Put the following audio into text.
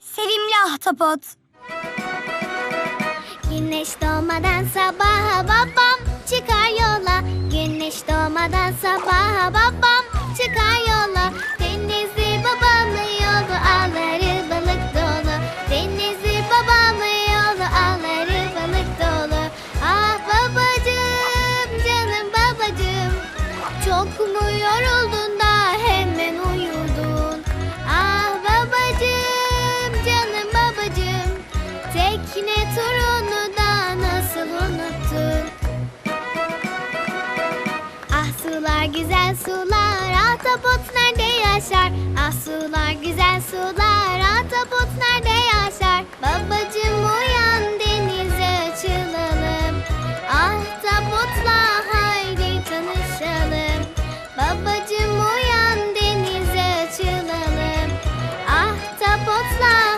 Sevimli ahtapot. Güneş doğmadan sabaha babam çıkar yola. Güneş doğmadan sabaha babam çıkar yola. Denizli babamın yolu ağları balık dolu. Denizli babamın yolu ağları balık dolu. Ah babacığım canım babacığım. Çok mu yoruldun turunu da nasıl unuttun? Ah sular güzel sular Ahtapot nerede yaşar? Ah sular güzel sular Ahtapot nerede yaşar? Babacığım uyan denize açılalım Ahtapotla haydi tanışalım Babacığım uyan denize açılalım Ahtapotla